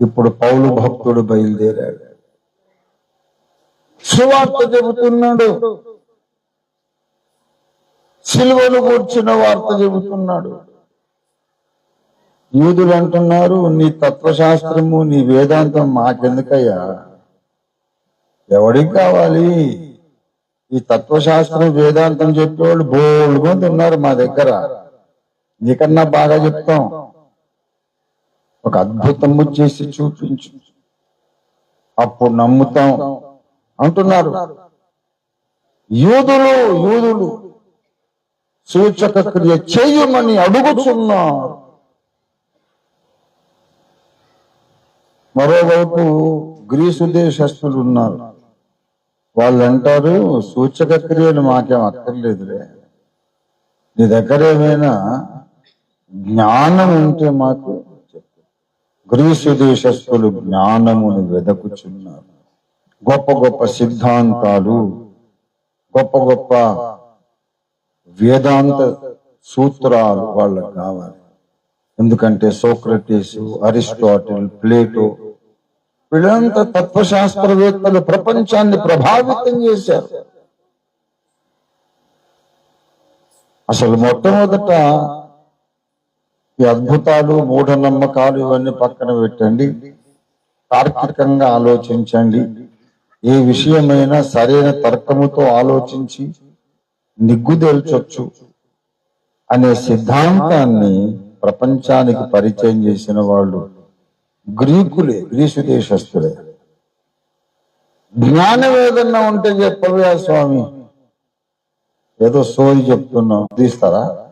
ఇప్పుడు పౌలు భక్తుడు బయలుదేరాడు. సువార్త చెబుతున్నాడు. సిలువలు కూర్చున్న వార్త చెబుతున్నాడు. యూదులు అంటున్నారు నీ తత్వశాస్త్రము నీ వేదాంతం మాకెందుకయ్యా? ఎవడికి కావాలి? ఈ తత్వశాస్త్రం వేదాంతం చెప్పేవాళ్ళు బోల్డ్ మంది ఉన్నారు మా దగ్గర. నీకన్నా బాగా చెప్తాం. ఒక అద్భుతము చేసి చూపించు. అప్పుడు నమ్ముతాం. అంటున్నారు. యూదులు యూదులు సూచక క్రియ చేయమని అడుగుతున్నారు మరోవైపు గ్రీసు దేశస్తులు ఉన్నారు. వాళ్ళు అంటారు సూచక క్రియలు మాకేం అక్కర్లేదులే. నీ దగ్గర ఏమైనా జ్ఞానం ఉంటే మాకు గ్రీసు దేశస్తులు జ్ఞానమును వెదకుచున్నారు. గొప్ప గొప్ప సిద్ధాంతాలు గొప్ప గొప్ప వేదాంత సూత్రాలు వాళ్ళకు కావాలి. ఎందుకంటే సోక్రటీస్ అరిస్టాటిల్ ప్లేటో వీళ్ళంతా తత్వశాస్త్రవేత్తలు ప్రపంచాన్ని ప్రభావితం చేశారు. అసలు మొట్టమొదట ఈ అద్భుతాలు మూఢనమ్మకాలు ఇవన్నీ పక్కన పెట్టండి. తార్కికంగా ఆలోచించండి. ఏ విషయమైనా సరైన తర్కముతో ఆలోచించి నిగ్గుదేల్చొచ్చు అనే సిద్ధాంతాన్ని ప్రపంచానికి పరిచయం చేసిన వాళ్ళు గ్రీకులే గ్రీసు దేశస్తులే జ్ఞానం ఏదన్నా ఉంటే చెప్పవే స్వామి. ఏదో సోది చెప్తున్నాం. తీస్తారా?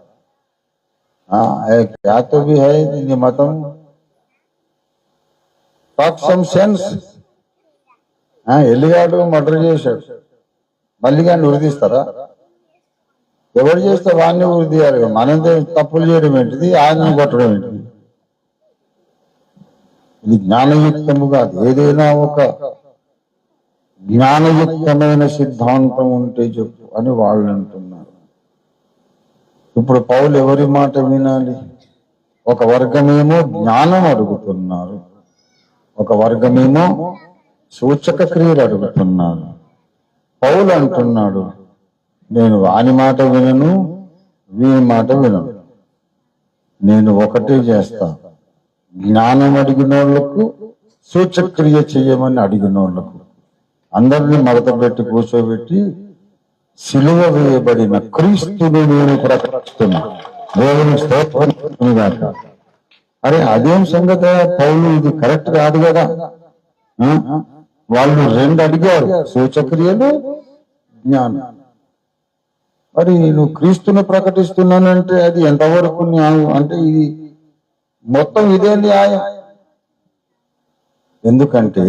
ఆ, ఏ క్యా తో భీ హై నీ మతం టాక్ సమ్ సెన్స్ ఎల్లిగాడు మర్డర్ చేశాడు మళ్ళీ కానీ ఉరిదీస్తారా ఎవరు చేస్తే వాడిని ఉరిదీయాలి మనం తప్పులు చేయడం ఏంటిది ఆయన కొట్టడం ఏంటిది ఇది జ్ఞానయుక్తము కాదు ఏదైనా ఒక జ్ఞానయుక్తమైన సిద్ధాంతం ఉంటే చెప్పు అని వాళ్ళు అంటున్నారు ఇప్పుడు పౌలు ఎవరి మాట వినాలి? ఒక వర్గమేమో జ్ఞానం అడుగుతున్నారు. ఒక వర్గమేమో సూచక క్రియలు అడుగుతున్నారు. పౌలు అంటున్నాడు నేను వాని మాట వినను వీని మాట వినను. నేను ఒకటే చేస్తా. జ్ఞానం అడిగిన వాళ్ళకు సూచక్రియ చేయమని అడిగిన వాళ్ళకు అందరినీ మడత పెట్టి కూర్చోబెట్టి సిలువ వేయబడిన క్రీస్తుని నేను ప్రకటిస్తున్నా. దేవుని స్తోత్రం అరే అదేం సంగతి? పౌలు ఇది కరెక్ట్ కాదు కదా? వాళ్ళు రెండు అడిగారు సూచక్రియలు జ్ఞానం. మరి నువ్వు క్రీస్తుని ప్రకటిస్తున్నానంటే అది ఎంతవరకు న్యాయం? అంటే ఇది మొత్తం ఇదే న్యాయం. ఎందుకంటే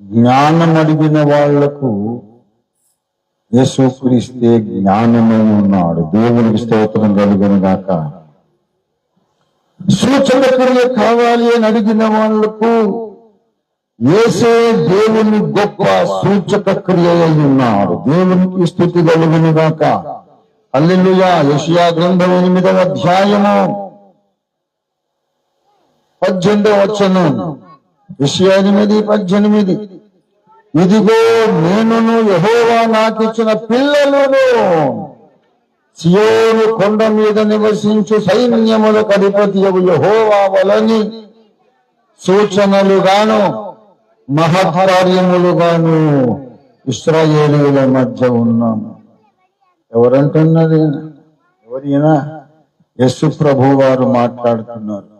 జ్ఞానం అడిగిన వాళ్ళకు యేసుక్రీస్తే జ్ఞానమై ఉన్నాడు. దేవునికి స్తోత్రం కలుగును గాక. సూచన క్రియ కావాలి అని అడిగిన వాళ్ళకు ఏసే దేవుని గొప్ప సూచక క్రియ అయి ఉన్నాడు. దేవునికి స్థుతి కలుగును గాక. అల్లెలుయా యషియా గ్రంథం ఎనిమిదవ అధ్యాయము పద్దెనిమిదవ వచ్చను విషయ ఎనిమిది పద్దెనిమిది. ఇదిగో నేనును యహోవా నాకిచ్చిన పిల్లలను. సియోను కొండ మీద నివసించు సైన్యములకు అధిపతి యహోవా వలని సూచనలుగాను మహత్కార్యములుగాను ఇస్రాయేలీల మధ్య ఉన్నాము ఎవరంటున్నది? ఎవరైనా యశు ప్రభు వారు మాట్లాడుతున్నారు.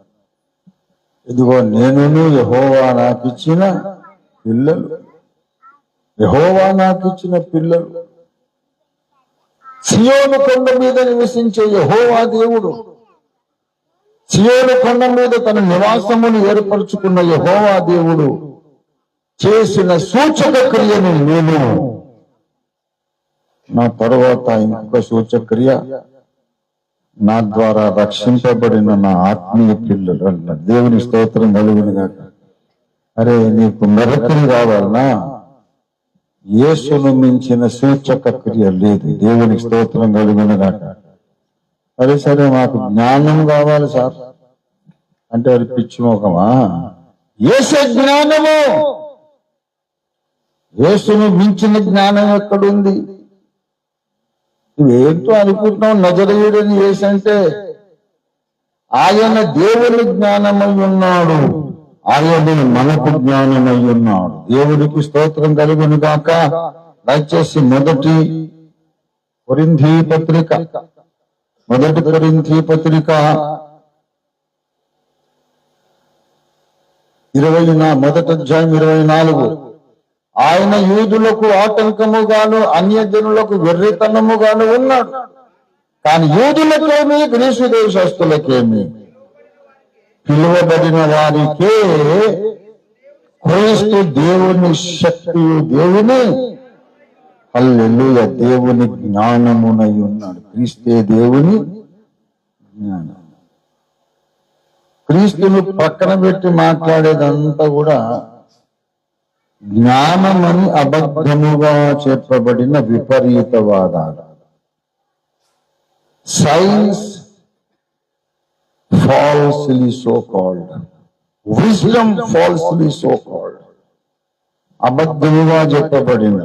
ఇదిగో నేనును యహోవా నాకిచ్చిన పిల్లలు. యహోవా నాకిచ్చిన పిల్లలు. సియోను కొండ మీద నివసించే యహోవా దేవుడు. సియోను కొండ మీద తన నివాసమును ఏర్పరచుకున్న యహోవా దేవుడు. చేసిన సూచక క్రియను నేను. నా తర్వాత ఇంకొక సూచక్రియ నా ద్వారా రక్షింపబడిన నా ఆత్మీయ పిల్లలు దేవుని స్తోత్రం కలుగునుగా అరే నీకు మెరకులు కావాలనా? యేసును మించిన సూచక క్రియ లేదు. దేవునికి స్తోత్రం కలుగును సరే సరే మాకు జ్ఞానం కావాలి సార్. అంటే అది పిచ్చి ముఖమా యేసు జ్ఞానము! యేసును మించిన జ్ఞానం ఎక్కడుంది? నువ్వేంటో అనుకుంటున్నావు? నజరేయుడని యేసంటే ఆయన దేవుని జ్ఞానమై ఉన్నాడు. ఆయన మనకు జ్ఞానమై ఉన్నాడు దేవుడికి స్తోత్రం కలుగును గాక. దయచేసి మొదటి కొరింథీ పత్రిక. మొదటి కొరింథీ పత్రిక. ఇరవై మొదటి అధ్యాయం ఇరవై నాలుగు. ఆయన యూదులకు ఆటంకముగాను అన్యజనులకు వెర్రితనముగాను ఉన్నాడు. కానీ యూదులకేమి గ్రీసు దేశస్తులకేమి పిలువబడిన వారికే క్రీస్తు దేవుని శక్తి దేవుని. హల్లెలూయ దేవుని జ్ఞానమునై ఉన్నాడు. క్రీస్తే దేవుని జ్ఞానం. క్రీస్తును పక్కన పెట్టి మాట్లాడేదంతా కూడా జ్ఞానమని అబద్ధముగా చెప్పబడిన విపరీతవాదాలు. Science falsely so called wisdom falsely so called అబద్ధముగా చెప్పబడిన